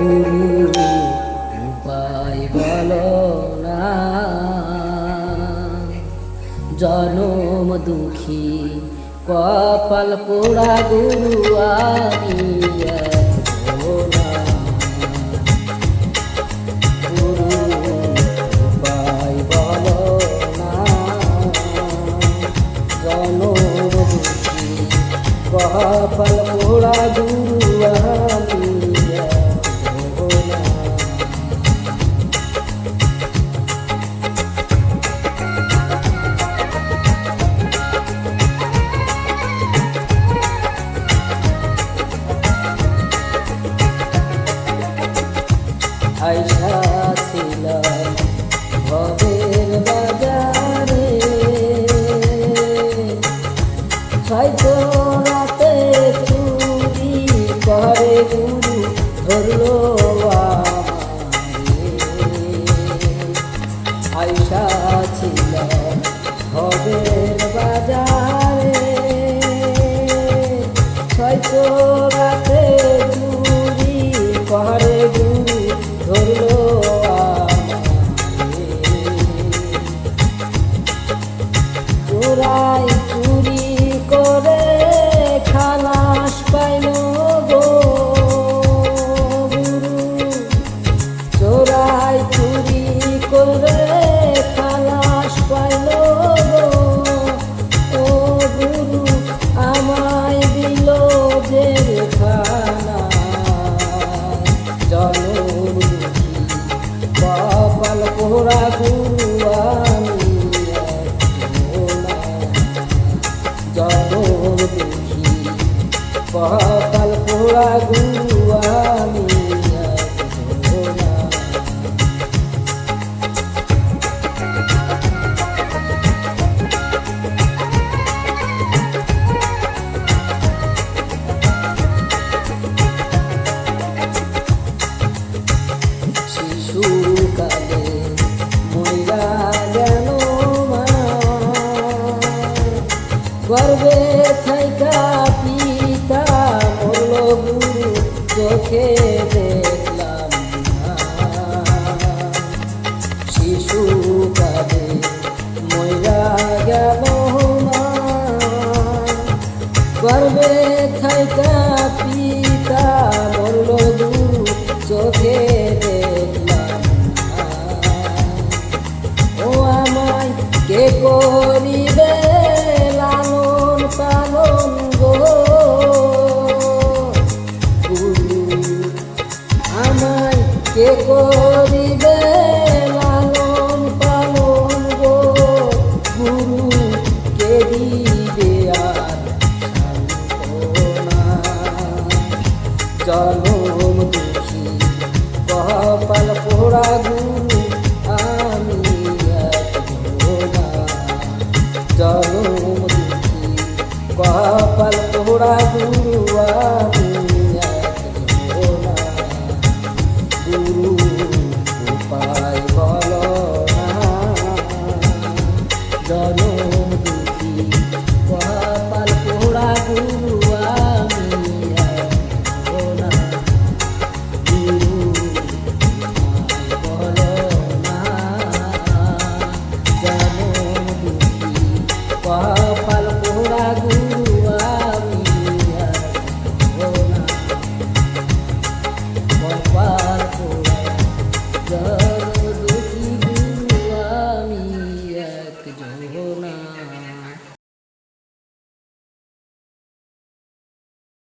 গুরু উপায় বলো না। জনম দুঃখী কপাল পোড়া গুরু আমি কপাল পোড়া গুরু আইসা ছিলাম ভবের বাজারে হয়তো রাতে চুরি করে গুরু ধরলো দুঃখী। কপাল পোড়া গুরু চোখে দেখলাম না। শিশুকালে মহিলা গেল গর্বে থাইকা পিতা মরল গুরু চোখে দেখলাম ও আমায় কে করিবে কে করিবে লালন পালন গো গুরু, কে দিবে আর? জনম দুঃখী কপাল পোড়া গুরু, আমি। জনম দুঃখী কপাল পোড়া গুরু